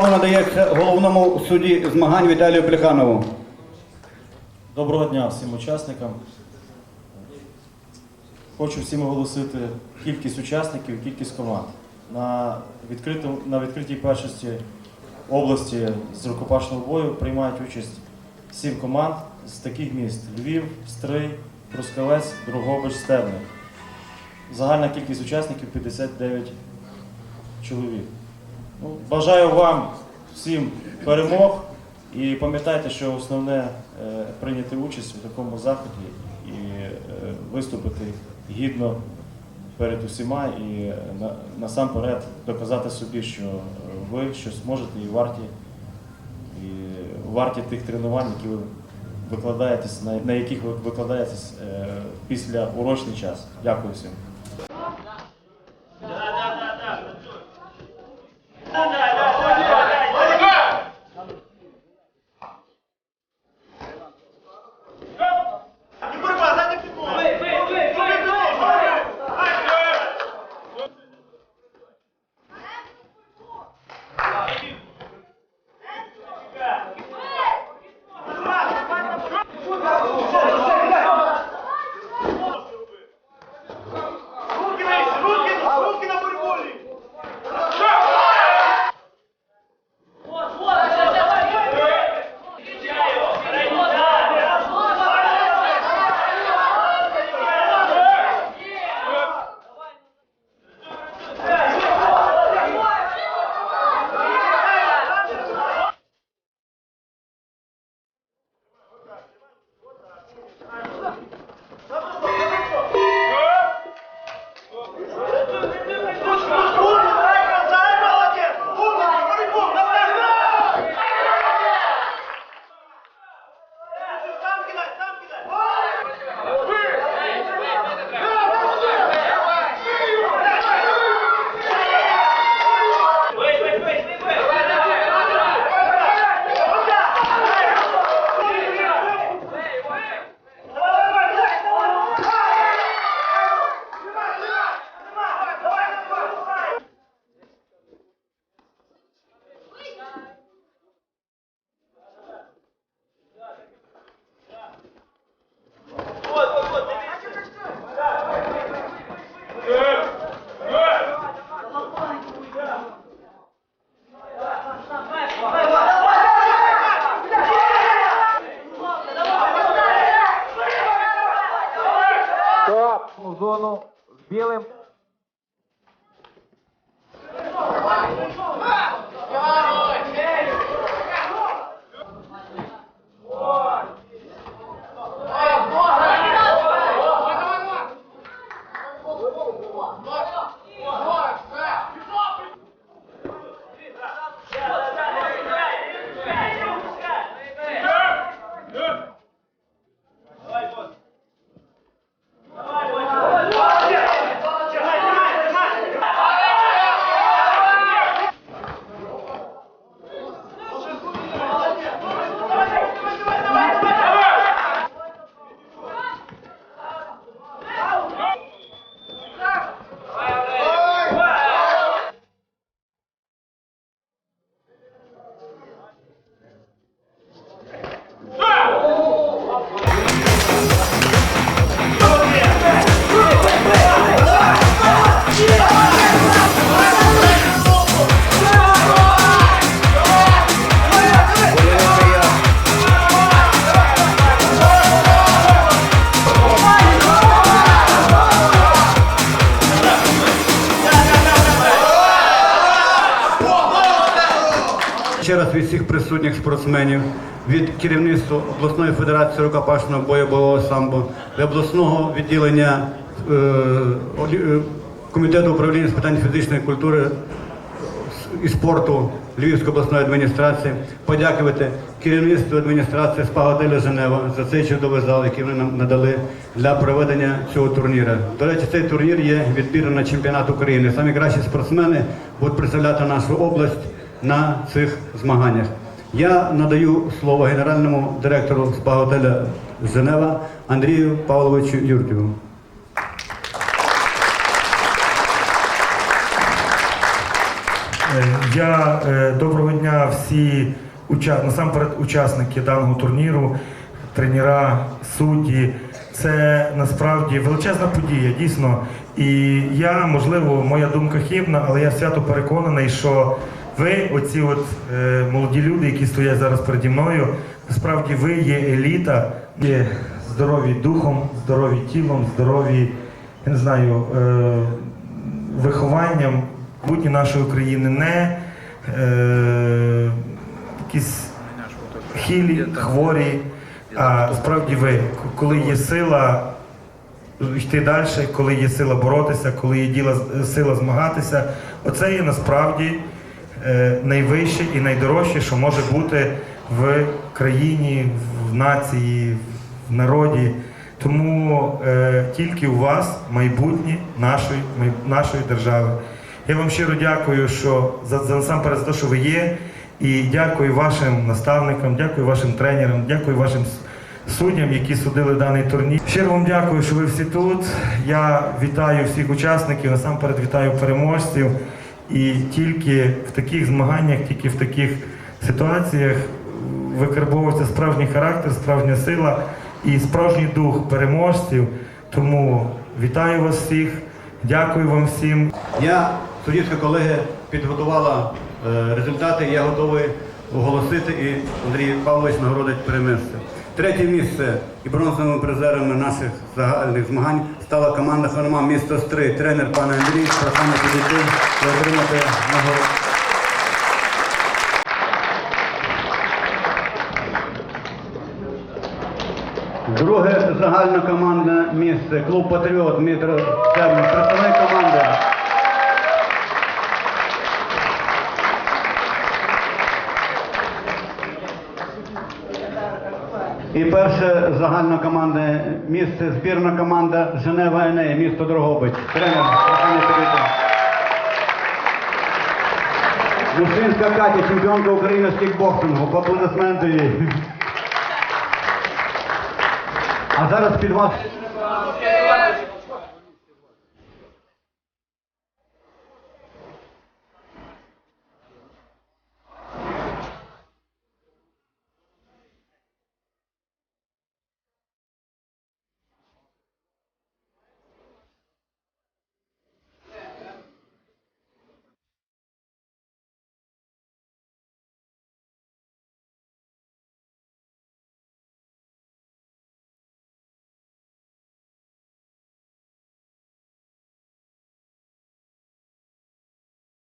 Слово надається головному судді змагань Віталію Плеханову. Доброго дня всім учасникам. Хочу всім оголосити кількість учасників, кількість команд. На, відкритому, на відкритій першості області з рукопашного бою приймають участь сім команд з таких міст: Львів, Стрий, Трускавець, Другобич, Стебник. Загальна кількість учасників 59 чоловік. Ну, бажаю вам всім перемог і пам'ятайте, що основне е, прийняти участь у такому заході і е, виступити гідно перед усіма і е, насамперед доказати собі, що ви щось можете і варті, і варті тих тренувань, які ви викладаєтесь, на, яких ви викладаєтесь після урочний час. Дякую всім. Від всіх присутніх спортсменів, від керівництва обласної федерації рукопашного бою бойового самбо, від обласного відділення е, е, комітету управління з питань фізичної культури і спорту Львівської обласної адміністрації, подякувати керівництву адміністрації Спагоделя Женева за цей чудовий зал, який вони нам надали для проведення цього турніру. До речі, цей турнір є відбіром на чемпіонат України. Самі кращі спортсмени будуть представляти нашу область на цих змаганнях. Я надаю слово генеральному директору Спаготеля Женева Андрію Павловичу Юрківу. Е, Я е, доброго дня всі уча... насамперед учасники даного турніру, тренера, судді. Це насправді величезна подія, дійсно. І я, можливо, моя думка хибна, але я свято переконаний, що ви, оці от е, молоді люди, які стоять зараз переді мною, насправді ви є еліта, є здорові духом, здорові тілом, здорові, я не знаю, е, вихованням майбутнє нашої України не е, якісь хилі, хворі, а справді ви, коли є сила йти далі, коли є сила боротися, коли є діла, сила змагатися, оце є насправді е, найвище і найдорожче, що може бути в країні, в нації, в народі. Тому е, тільки у вас майбутнє нашої, май- нашої держави. Я вам щиро дякую, що за, за насамперед за те, що ви є. І дякую вашим наставникам, дякую вашим тренерам, дякую вашим суддям, які судили даний турнір. Щиро вам дякую, що ви всі тут. Я вітаю всіх учасників, насамперед вітаю переможців. І тільки в таких змаганнях, тільки в таких ситуаціях викарбовується справжній характер, справжня сила і справжній дух переможців. Тому вітаю вас всіх, дякую вам всім. Я, суддівська колегія, підготувала е, результати, я готовий оголосити і Андрій Павлович нагородить переможця. Третє місце і бронзовими призерами наших загальних змагань стала команда Ханама місто Стри, тренер пан Андрій. Прохання підійти і отримати нагороду. Друге загальнокомандне місце. Клуб Патріот Дмитро Стебник, представник команди. І перше загальнокомандне місце збірна команда Женева Енея, місто Дрогобич. Тренер, прохання підійти. Мужчинська Катя, чемпіонка України з кікбоксингу. Поаплодисменти їй. А зараз під вас